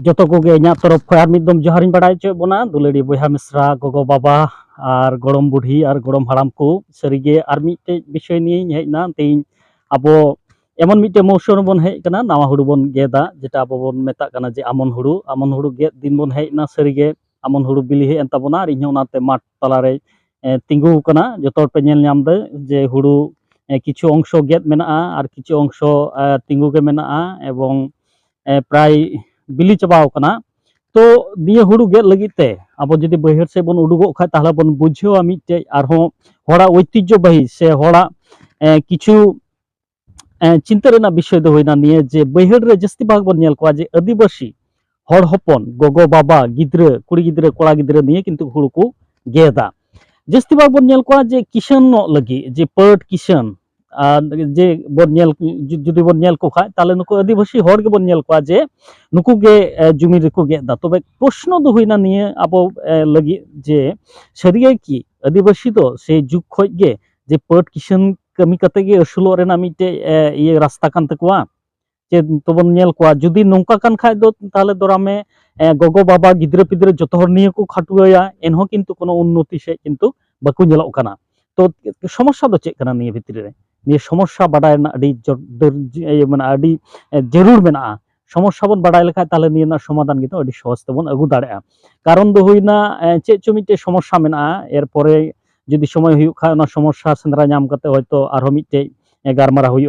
ᱡᱚᱛᱚ ᱠᱚᱜᱮ ᱤᱧᱟᱹᱜ ᱛᱚᱨᱚᱯ ᱠᱷᱚᱱ ᱟᱨ ᱢᱤᱫ ᱫᱚᱢ ᱡᱚᱦᱟᱨᱤᱧ ᱵᱟᱲᱟᱭ ᱦᱚᱪᱚᱭᱮᱫ ᱵᱚᱱᱟ ᱫᱩᱞᱟᱹᱲᱤ ᱵᱚᱭᱦᱟ ᱢᱤᱥᱨᱟ ᱜᱚᱜᱚ ᱵᱟᱵᱟ ᱟᱨ ᱜᱚᱲᱚᱢ ᱵᱩᱰᱷᱤ ᱟᱨ ᱜᱚᱲᱚᱢ ᱦᱟᱲᱟᱢ ᱠᱚ ᱥᱟᱹᱨᱤᱜᱮ ᱟᱨ ᱢᱤᱫᱴᱮᱡ ᱵᱤᱥᱚᱭ ᱱᱤᱭᱮᱧ ᱦᱮᱡ ᱮᱱᱟ ᱛᱮᱦᱮᱧ ᱟᱵᱚ এমন মিটে মৌসুম বন হেজ কানা নাওয়া হুড়ু বন গেদা যেটা আবো বন মেতা কানা যে আমন হুড়ু আমন হুড়ু গেদ দিন বন হেজ না সরিগে আমন হুড়ু বিলি হেজ এনতা বনা আর ইহ ওনাতে মাঠ তালারে তিঙ্গু কানা যতর পে নেল নাম দে যে হুড়ু কিছু অংশ গেদ মেনা আর কিছু অংশ তিঙ্গুকে মেনা এবং প্রায় ᱵᱤᱞᱤ ᱪᱟᱵᱟᱣ ᱠᱟᱱᱟ ᱛᱚ ᱱᱤᱭᱟᱹ ᱦᱩᱲᱩ ᱜᱮᱫ ᱞᱟᱹᱜᱤᱫ ᱛᱮ ᱟᱵᱚ ᱡᱩᱫᱤ ᱵᱟᱹᱭᱦᱟᱹᱲ ᱥᱮᱫ ᱵᱚᱱ ᱩᱰᱩᱠᱚᱜ ᱠᱷᱟᱱ ᱛᱟᱦᱞᱮ ᱵᱚᱱ ᱵᱩᱡᱷᱟᱹᱣᱟ ᱢᱤᱫᱴᱮᱡ ᱟᱨᱦᱚᱸ ᱦᱚᱲᱟᱜ ᱳᱭᱛᱤᱡᱡᱚᱵᱟᱦᱤ ᱥᱮ ᱦᱚᱲᱟᱜ ᱠᱤᱪᱷᱩ ᱪᱤᱱᱛᱟᱹ ᱨᱮᱱᱟᱜ ᱵᱤᱥᱚᱭ ᱫᱚ ᱦᱩᱭᱱᱟ ᱱᱤᱭᱟᱹ ᱡᱮ ᱵᱟᱹᱭᱦᱟᱹᱲ ᱨᱮ ᱡᱟᱹᱥᱛᱤ ᱵᱷᱟᱜᱽ ᱵᱚᱱ ᱧᱮᱞ ᱠᱚᱣᱟ ᱡᱮ ᱟᱹᱫᱤᱵᱟᱹᱥᱤ ᱦᱚᱲ ᱦᱚᱯᱚᱱ ᱜᱚᱜᱚ ᱵᱟᱵᱟ ᱜᱤᱫᱽᱨᱟᱹ ᱠᱩᱲᱤ ᱜᱤᱫᱽᱨᱟᱹ ᱠᱚᱲᱟ ᱜᱤᱫᱽᱨᱟᱹ ᱱᱤᱭᱟᱹ ᱠᱤᱱᱛᱩ ᱦᱩᱲᱩ ᱠᱚ ᱜᱮᱫᱟ ᱡᱟᱹᱥᱛᱤ ᱵᱷᱟᱜᱽ ᱵᱚᱱ ᱧᱮᱞ ᱠᱚᱣᱟ ᱡᱮ ᱠᱤᱥᱟᱹᱱᱚᱜ ᱞᱟᱹᱜᱤᱫ ᱡᱮ ᱯᱟᱹᱴ ᱠᱤᱥᱟᱹᱱ ᱡᱮ ᱵᱚᱱ ᱧᱮᱞ ᱡᱩᱫᱤ ᱵᱚᱱ ᱧᱮᱞ ᱠᱚ ᱠᱷᱟᱡ ᱛᱟᱦᱞᱮ ᱱᱩᱠᱩ ᱟᱹᱫᱤᱵᱟᱹᱥᱤ ᱦᱚᱲ ᱜᱮᱵᱚᱱ ᱧᱮᱞ ᱠᱚᱣᱟ ᱡᱮ ᱱᱩᱠᱩ ᱜᱮ ᱡᱩᱢᱤ ᱨᱮᱠᱚ ᱜᱮᱫ ᱫᱟ ᱛᱚᱵᱮ ᱯᱨᱚᱥᱱᱚ ᱫᱚ ᱦᱩᱭᱱᱟ ᱱᱤᱭᱟᱹ ᱟᱵᱚ ᱞᱟᱹᱜᱤᱫ ᱡᱮ ᱥᱟᱹᱨᱤᱜᱮ ᱠᱤ ᱟᱹᱫᱤᱵᱟᱹᱥᱤ ᱫᱚ ᱥᱮ ᱡᱩᱜᱽ ᱠᱷᱚᱡ ᱜᱮ ᱡᱮ ᱯᱟᱹᱴ ᱠᱤᱥᱟᱹᱱ ᱠᱟᱹᱢᱤ ᱠᱟᱛᱮ ᱜᱮ ᱟᱹᱥᱩᱞᱚᱜ ᱨᱮᱱᱟᱜ ᱢᱤᱫᱴᱮᱡ ᱤᱭᱟᱹ ᱨᱟᱥᱛᱟ ᱠᱟᱱ ᱛᱟᱠᱚᱣᱟ ᱪᱮ ᱛᱚᱵᱚᱱ ᱧᱮᱞ ᱠᱚᱣᱟ ᱡᱩᱫᱤ ᱱᱚᱝᱠᱟ ᱠᱟᱱ ᱠᱷᱟᱡ ᱫᱚ ᱛᱟᱦᱞᱮ ᱫᱚᱨᱟᱢᱮ ᱜᱚᱜᱚ ᱵᱟᱵᱟ ᱜᱤᱫᱽᱨᱟᱹ ᱯᱤᱫᱽᱨᱟᱹ ᱡᱚᱛᱚ ᱦᱚᱲ ᱱᱤᱭᱟᱹ ᱠᱚ ᱠᱷᱟᱴᱩᱣᱟᱭᱟ ᱮᱱᱦᱚᱸ ᱠᱤᱱᱛᱩ ᱠᱳᱱᱳ ᱩন্ᱱᱚᱛᱤ ᱥᱮᱫ ᱠᱤᱱᱛু ᱵᱟᱠᱚ ᱧᱮᱞᱚᱜ ᱠᱟᱱᱟ তো সমস্যা তো চেক কানা নিয়ে ভিতরে ᱱᱤᱭᱟᱹ ᱥᱚᱢᱚᱥᱥᱟ ᱵᱟᱰᱟᱭ ᱨᱮᱱᱟᱜ ᱟᱹᱰᱤ ᱢᱟᱱᱮ ᱟᱹᱰᱤ ᱡᱟᱹᱨᱩᱲ ᱢᱮᱱᱟᱜᱼᱟ ᱥᱚᱢᱚᱥᱥᱟ ᱵᱚᱱ ᱵᱟᱰᱟᱭ ᱞᱮᱠᱷᱟᱡ ᱛᱟᱦᱞᱮ ᱱᱤᱭᱟᱹ ᱨᱮᱱᱟᱜ ᱥᱚᱢᱟᱫᱷᱟᱱ ᱜᱮᱛᱚ ᱟᱹᱰᱤ ᱥᱚᱦᱚᱡ ᱛᱮᱵᱚᱱ ᱟᱹᱜᱩ ᱫᱟᱲᱮᱭᱟᱜᱼᱟ ᱠᱟᱨᱚᱱ ᱫᱚ ᱦᱩᱭᱱᱟ ᱪᱮᱫ ᱪᱚ ᱢᱤᱫᱴᱮᱡ ᱥᱚᱢᱚᱥᱥᱟ ᱢᱮᱱᱟᱜᱼᱟ ᱮᱨᱯᱚᱨᱮ ᱡᱩᱫᱤ ᱥᱚᱢᱚᱭ ᱦᱩᱭᱩᱜ ᱠᱷᱟᱡ ᱚᱱᱟ ᱥᱚᱢᱚᱥᱥᱟ ᱥᱮᱸᱫᱽᱨᱟ ᱧᱟᱢ ᱠᱟᱛᱮ ᱦᱚᱭᱛᱚ ᱟᱨᱦᱚᱸ ᱢᱤᱫᱴᱮᱡ ᱜᱟᱞᱢᱟᱨᱟᱣ ᱦᱩᱭᱩᱜᱼᱟ